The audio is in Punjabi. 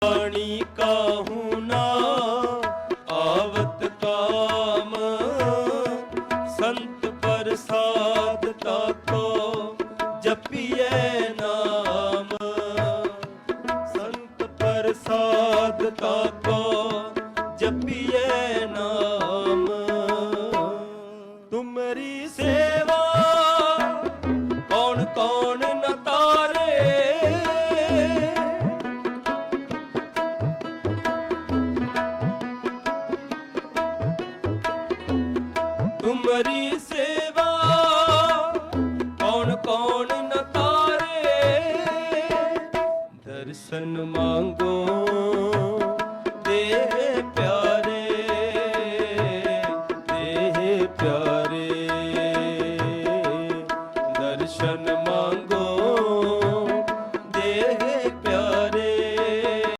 ਪਾਣੀ ਕਾਹੂ ਨਾ, ਆਵਤ ਕਾਮ। ਸੰਤ ਪ੍ਰਸਾਦ ਤਾਕੋ ਜਪੀਏ ਨਾਮ। ਸੰਤ ਪ੍ਰਸਾਦ ਤਾਕੋ ਜਪੀਐ ਨਾਮ। ਤੁਮਰੀ ਸੇਵਾ ਕੌਣ ਕੌਣ ਕਰੀ ਸੇਵਾ। ਕੌਣ ਕੌਣ ਦਰਸ਼ਨ ਮੰਗੋ ਦੇ ਪਿਆਰੇ ਦੇ ਪਿਆਰੇ। ਦਰਸ਼ਨ ਮੰਗੋ